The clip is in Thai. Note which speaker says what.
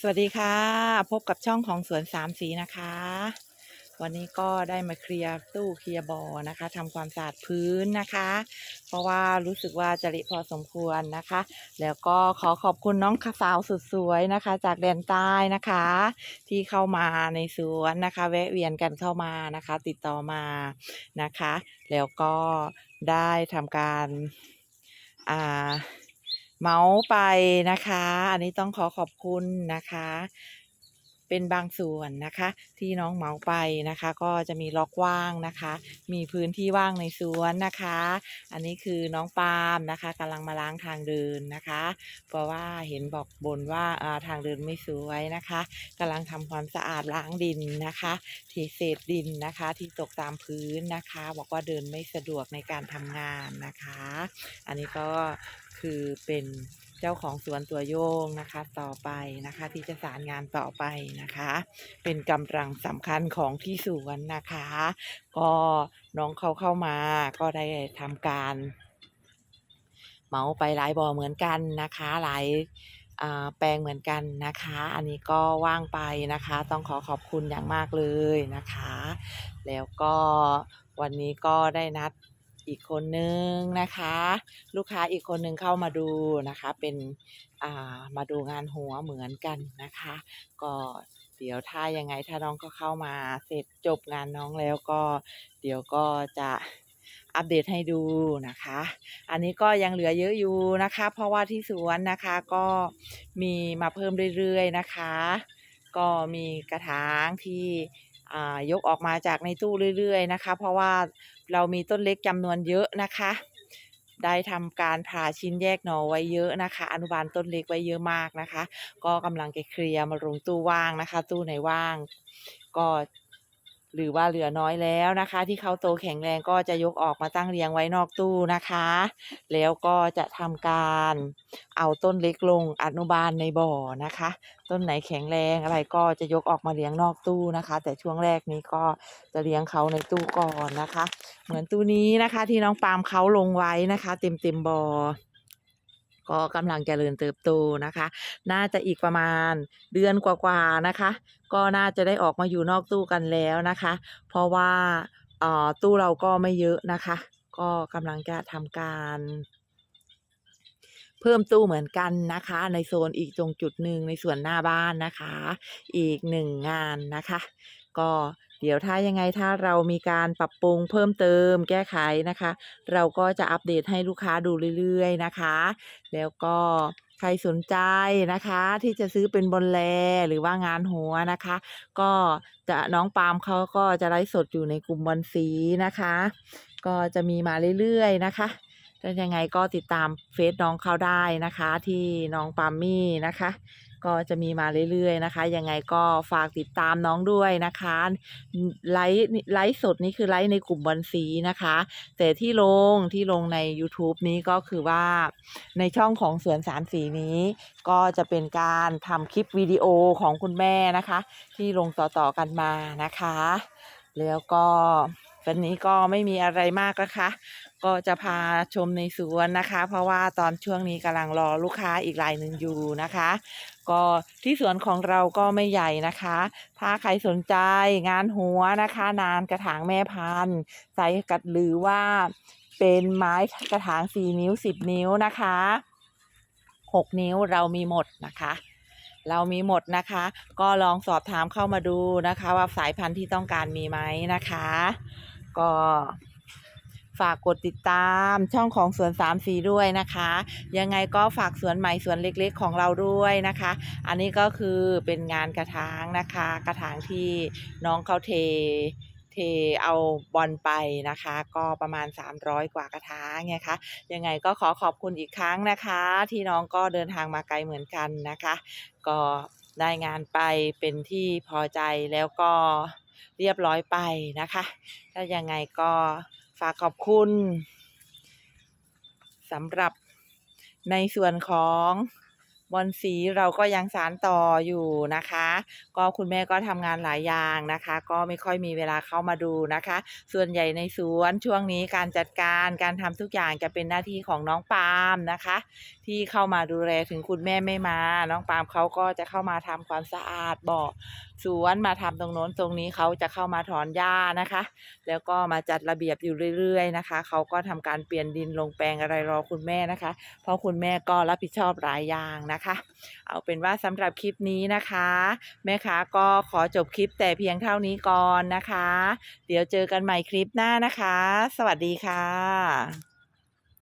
Speaker 1: สวัสดีค่ะ พบกับช่องของสวนสามสีนะคะ วันนี้ก็ได้มาเคลียร์ตู้เคลียร์บอ่อนะคะทำความสะอาดพื้นนะคะ เพราะว่ารู้สึกว่าจะเละพอสมควรนะคะ แล้วก็ขอขอบคุณน้องสาวสุดสวยนะคะ จากแดนใต้นะคะ ที่เข้ามาในสวนนะคะ แวะเวียนกันเข้ามานะคะ ติดต่อมานะคะ แล้วก็ได้ทำการอ่า เมาส์ไปนะคะ อันนี้ต้องขอขอบคุณนะคะ เป็นบางส่วนนะคะ ที่น้องเมาไปนะคะ ก็จะมีล็อกว่างนะคะ มีพื้นที่ว่างในสวนนะคะ อันนี้คือน้องปาล์มนะคะกำลังมาล้างทางเดินนะคะ เพราะว่าเห็นบอกบนว่าอ่าทางเดินไม่สวยนะคะกำลังทำความสะอาดล้างดินนะคะที่เศษดินนะคะ ที่ตกตามพื้นนะคะ บอกว่าเดินไม่สะดวกในการทำงานนะคะ อันนี้ก็คือเป็น เจ้าของสวนตัวโยงนะคะ ต่อไปนะคะ ที่จะสารงานต่อไปนะคะ เป็นกำลังสำคัญของที่สวนนะคะ ก็น้องเขาเข้ามาก็ได้ทำการเมาไปหลายบ่อเหมือนกันนะคะ หลายแปลงเหมือนกันนะคะ อันนี้ก็ว่างไปนะคะ ต้องขอขอบคุณอย่างมากเลยนะคะ แล้วก็วันนี้ก็ได้นัด อีกคนนึงนะคะ ลูกค้าอีกคนนึงเข้ามาดูนะคะ เป็นามาดูงานหัวเหมือนกันนะคะ ก็เดี๋ยวถ้ายังไงถ้าน้องก็เข้ามาเสร็จจบงานน้องแล้วก็เดี๋ยวก็จะอัปเดตให้ดูนะคะ อันนี้ก็ยังเหลือเยอะอยู่นะคะ เพราะว่าที่สวนนะคะก็มีมาเพิ่มเรื่อยๆนะคะ ก็มีกระถางที่ ยกออกมาจากในตู้เรื่อยๆนะคะ เพราะว่าเรามีต้นเล็กจำนวนเยอะนะคะ ได้ทำการผ่าชิ้นแยกหน่อไว้เยอะนะคะ อนุบาลต้นเล็กไว้เยอะมากนะคะ ก็กำลังจะเคลียร์มาลงตู้ว่างนะคะ ตู้ไหนว่าง ก็ หรือว่าเหลือน้อยแล้วนะคะ ที่เขาโตแข็งแรงก็จะยกออกมาตั้งเรียงไว้นอกตู้นะคะ แล้วก็จะทำการเอาต้นเล็กลงอนุบาลในบ่อนะคะ ต้นไหนแข็งแรงอะไรก็จะยกออกมาเลี้ยงนอกตู้นะคะ แต่ช่วงแรกนี้ก็จะเลี้ยงเขาในตู้ก่อนนะคะ เหมือนตู้นี้นะคะที่น้องปาล์มเขาลงไว้นะคะ เต็มเต็มบ่อ ก็กำลังเจริญเติบโตนะคะ น่าจะอีกประมาณเดือนกว่าๆนะคะ ก็น่าจะได้ออกมาอยู่นอกตู้กันแล้วนะคะ เพราะว่าตู้เราก็ไม่เยอะนะคะ ก็กำลังจะทำการเพิ่มตู้เหมือนกันนะคะ ในโซนอีกตรงจุดหนึ่งในส่วนหน้าบ้านนะคะ อีกหนึ่งงานนะคะ ก็ เดี๋ยวถ้ายังไงถ้าเรามีการปรับปรุงเพิ่มเติมแก้ไขนะคะ เราก็จะอัปเดตให้ลูกค้าดูเรื่อยๆนะคะ แล้วก็ใครสนใจนะคะ ที่จะซื้อเป็นบนแลหรือว่างานหัวนะคะ ก็จะน้องปาล์มเขาก็จะไลฟ์สดอยู่ในกลุ่มบอลสีนะคะ ก็จะมีมาเรื่อยๆนะคะถ้ายังไงก็ติดตามเฟซน้องเขาได้นะคะ ที่น้องปาล์มมี่นะคะ ก็จะมีมาเรื่อยๆนะคะ ยังไงก็ฝากติดตามน้องด้วยนะคะไลฟ์ไลฟ์สดนี่คือไลฟ์ในกลุ่มบอลสีนะคะ แต่ที่ลงที่ลงใน YouTube นี้ก็คือว่าในช่องของสวนสามสีนี้ ก็จะเป็นการทำคลิปวิดีโอของคุณแม่นะคะ ที่ลงต่อๆกันมานะคะ แล้วก็ วันนี้ก็ไม่มีอะไรมากนะคะ ก็จะพาชมในสวนนะคะ เพราะว่าตอนช่วงนี้กำลังรอลูกค้าอีกรายหนึ่งอยู่นะคะ ก็ที่สวนของเราก็ไม่ใหญ่นะคะ ถ้าใครสนใจงานหัวนะคะ นานกระถางแม่พันธุ์ไซส์กัดหรือว่าเป็นไม้กระถางสี่นิ้วสิบนิ้วนะคะหกนิ้วเรามีหมดนะคะ เรามีหมดนะคะ ก็ลองสอบถามเข้ามาดูนะคะ ว่าสายพันธุ์ที่ต้องการมีไหมนะคะ ก็ฝากกดติดตามช่องของสวนสามสีด้วยนะคะ ยังไงก็ฝากสวนใหม่สวนเล็กๆของเราด้วยนะคะ อันนี้ก็คือเป็นงานกระถางนะคะ กระถางที่น้องเขาเท เทเอาบอลไปนะคะ ก็ประมาณ 300 กว่ากระถางไงคะยังไงก็ขอขอบคุณอีกครั้งนะคะ ที่น้องก็เดินทางมาไกลเหมือนกันนะคะ ก็ได้งานไปเป็นที่พอใจแล้วก็เรียบร้อยไปนะคะถ้ายังไงก็ฝากขอบคุณสำหรับในส่วนของ บอลสีเราก็ยังสารต่ออยู่นะคะ ก็คุณแม่ก็ทำงานหลายอย่างนะคะ ก็ไม่ค่อยมีเวลาเข้ามาดูนะคะ ส่วนใหญ่ในสวนช่วงนี้การจัดการการทำทุกอย่างจะเป็นหน้าที่ของน้องปาล์มนะคะ ที่เข้ามาดูแลถึงคุณแม่ไม่มา น้องปาล์มเขาก็จะเข้ามาทำความสะอาดบ่อสวนมาทำตรงโน้นตรงนี้เขาจะเข้ามาถอนหญ้านะคะ แล้วก็มาจัดระเบียบอยู่เรื่อย ๆ นะคะเขาก็ทำการเปลี่ยนดินลงแปลงอะไรรอคุณแม่นะคะ เพราะคุณแม่ก็รับผิดชอบหลายอย่างนะนะคะ เอาเป็นว่าสำหรับคลิปนี้นะคะ แม่ค้าก็ขอจบคลิปแต่เพียงเท่านี้ก่อนนะคะ เดี๋ยวเจอกันใหม่คลิปหน้านะคะ สวัสดีค่ะ